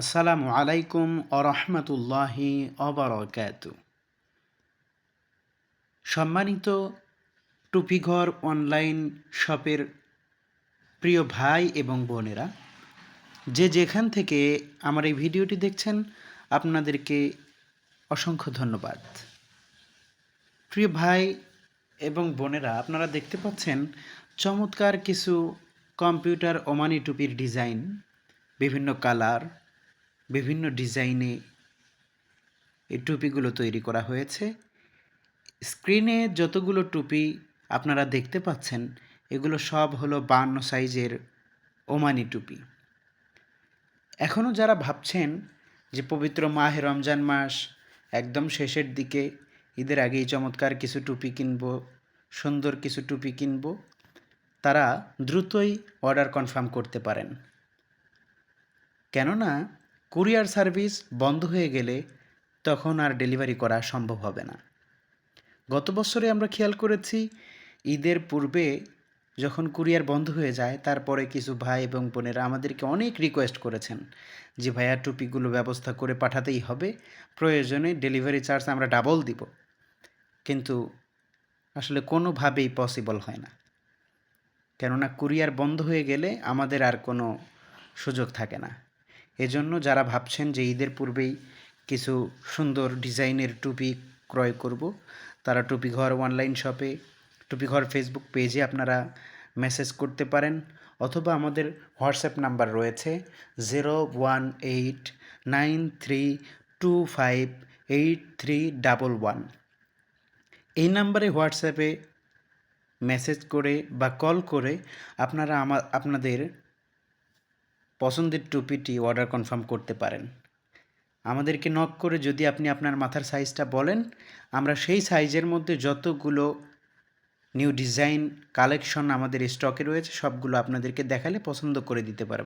আসসালামু আলাইকুম আরহামতুল্লাহি অবরকাত সম্মানিত টুপিঘর অনলাইন শপের প্রিয় ভাই এবং বোনেরা, যে যেখান থেকে আমার এই ভিডিওটি দেখছেন, আপনাদেরকে অসংখ্য ধন্যবাদ। প্রিয় ভাই এবং বোনেরা, আপনারা দেখতে পাচ্ছেন চমৎকার কিছু কম্পিউটার ওমানি টুপির ডিজাইন, বিভিন্ন কালার বিভিন্ন ডিজাইনে এই টুপিগুলো তৈরি করা হয়েছে। স্ক্রিনে যতগুলো টুপি আপনারা দেখতে পাচ্ছেন, এগুলো সব হলো বান্ন সাইজের ওমানি টুপি। এখনও যারা ভাবছেন যে পবিত্র মাহে রমজান মাস একদম শেষের দিকে, ঈদের আগেই চমৎকার কিছু টুপি কিনব, সুন্দর কিছু টুপি কিনব, তারা দ্রুতই অর্ডার কনফার্ম করতে পারেন। কেননা কুরিয়ার সার্ভিস বন্ধ হয়ে গেলে তখন আর ডেলিভারি করা সম্ভব হবে না। গত বছরে আমরা খেয়াল করেছি, ঈদের পূর্বে যখন কুরিয়ার বন্ধ হয়ে যায়, তারপরে কিছু ভাই এবং বোনেরা আমাদেরকে অনেক রিকোয়েস্ট করেছেন যে, ভাইয়া, টুপিগুলো ব্যবস্থা করে পাঠাতেই হবে। প্রয়োজনে ডেলিভারি চার্জ আমরা ডাবল দিব। কিন্তু আসলে কোনোভাবেই পসিবল হয় না। কেননা, কুরিয়ার বন্ধ হয়ে গেলে আমাদের আর কোনো সুযোগ থাকে না। এজন্য যারা ভাবছেন যে ঈদের পূর্বেই কিছু সুন্দর ডিজাইনের টুপি ক্রয় করব, তারা টুপি ঘর অনলাইন শপে টুপি ঘর ফেসবুক পেজে আপনারা মেসেজ করতে পারেন অথবা আমাদের হোয়াটসঅ্যাপ নাম্বার রয়েছে zero one eight nine three two five eight three double one. এই নাম্বারে হোয়াটসঅ্যাপে মেসেজ করে বা কল করে আপনারা আমার আপনাদের পছন্দের টুপিটি অর্ডার কনফার্ম করতে পারেন। আমাদেরকে নক করে যদি আপনি আপনার মাথার সাইজটা বলেন, আমরা সেই সাইজের মধ্যে যতগুলো নিউ ডিজাইন কালেকশন আমাদের স্টকে রয়েছে, সবগুলো আপনাদেরকে দেখালে পছন্দ করে দিতে পারব।